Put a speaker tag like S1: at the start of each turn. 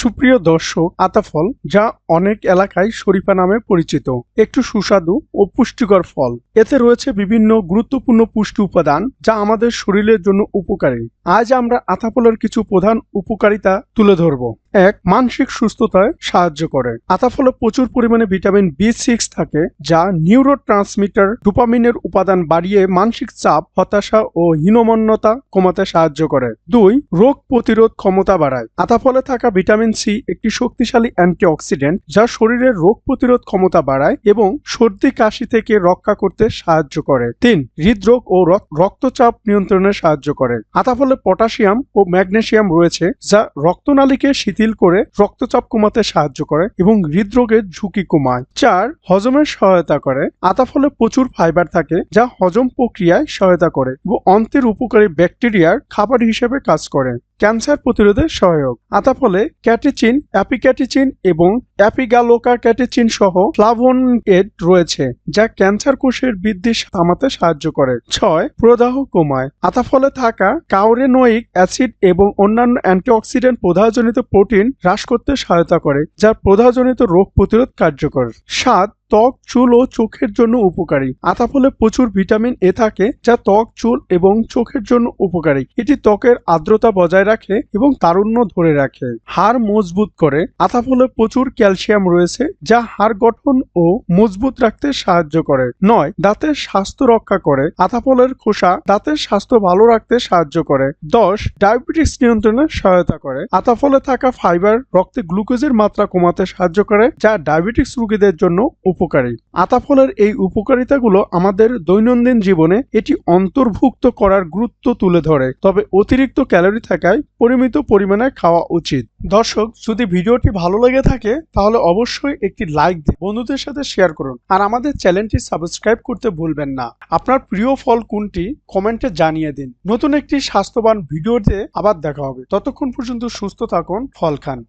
S1: সুপ্রিয় দর্শক, আতাফল, যা অনেক এলাকায় শরীফা নামে পরিচিত। একটু সুস্বাদু ও পুষ্টিকর ফল। এতে রয়েছে বিভিন্ন গুরুত্বপূর্ণ পুষ্টি উপাদান যা আমাদের শরীরের জন্য উপকারী। আজ আমরা আতাফলের কিছু প্রধান উপকারিতা তুলে ধরব। এক, মানসিক সুস্থতায় সাহায্য করে। আতাফলে প্রচুর পরিমাণে ভিটামিন বি সিক্স থাকে, যা নিউরো ট্রান্সমিটার ডোপামিনের উপাদান বাড়িয়ে মানসিক চাপ, হতাশা ও হীনমন্যতা কমাতে সাহায্য করে। দুই, রোগ প্রতিরোধ ক্ষমতা বাড়ায়। আতাফলে থাকা ভিটামিন সি একটি শক্তিশালী অ্যান্টিঅক্সিডেন্ট, যা শরীরের রোগ প্রতিরোধ ক্ষমতা বাড়ায় এবং সর্দি, কাশি থেকে রক্ষা করতে সাহায্য করে। তিন, হৃদরোগ ও রক্তচাপ নিয়ন্ত্রণে সাহায্য করে। আতাফলে পটাশিয়াম ও ম্যাগনেসিয়াম রয়েছে, যা রক্তনালীকে শিথিল করে রক্তচাপ কমাতে সাহায্য করে এবং হৃদরোগের ঝুঁকি কমায়। চার, হজমের সহায়তা করে। আতা ফলে প্রচুর ফাইবার থাকে, যা হজম প্রক্রিয়ায় সহায়তা করে এবং অন্তের উপকারী ব্যাকটেরিয়ার খাবার হিসেবে কাজ করে। ক্যান্সার প্রতিরোধে সহায়ক। আতাফলে ক্যাটেচিন, অ্যাপিক্যাটিচিন এবং অ্যাপিগালোকা ক্যাটেচিন সহ ফ্লাভোনয়েড রয়েছে, যা ক্যান্সার কোষের বৃদ্ধি থামাতে সাহায্য করে। ছয়, প্রদাহ কমায়। আতাফলে থাকা কাউরেনোইক অ্যাসিড এবং অন্যান্য অ্যান্টিঅক্সিডেন্ট প্রদাহজনিত প্রোটিন হ্রাস করতে সহায়তা করে, যা প্রদাহজনিত রোগ প্রতিরোধ কার্যকর। সাত ত্বক, চুল ও চোখের জন্য উপকারী। আতা ফলে প্রচুর ভিটামিন এ থাকে, যা ত্বক, চুল এবং চোখের জন্য উপকারী। এটি ত্বকের আর্দ্রতা বজায় রাখে এবং তারুণ্য ধরে রাখে। হাড় মজবুত করে। আতা ফলে প্রচুর ক্যালসিয়াম রয়েছে, যা হাড় গঠন ও মজবুত রাখতে সাহায্য করে। নয়, দাঁতের স্বাস্থ্য রক্ষা করে। আতা ফলের খোসা দাঁতের স্বাস্থ্য ভালো রাখতে সাহায্য করে। দশ, ডায়াবেটিস নিয়ন্ত্রণে সহায়তা করে। আতা ফলে থাকা ফাইবার রক্তে গ্লুকোজের মাত্রা কমাতে সাহায্য করে, যা ডায়াবেটিস রোগীদের জন্য উপকারী। আতাফলের এই উপকারিতাগুলো আমাদের দৈনন্দিন জীবনে এটি অন্তর্ভুক্ত করার গুরুত্ব তুলে ধরে। তবে অতিরিক্ত ক্যালোরি থাকায় পরিমিত পরিমাণে খাওয়া উচিত। দর্শক, যদি ভিডিওটি ভালো লেগে থাকে, তাহলে অবশ্যই একটি লাইক দিন বন্ধুদের সাথে শেয়ার করুন। আর আমাদের চ্যানেলটি সাবস্ক্রাইব করতে ভুলবেন না। আপনার প্রিয় ফল কোনটি, কমেন্টে জানিয়ে দিন। নতুন একটি স্বাস্থ্যবান ভিডিওতে আবার দেখা হবে। ততক্ষণ পর্যন্ত সুস্থ থাকুন, ফল খান।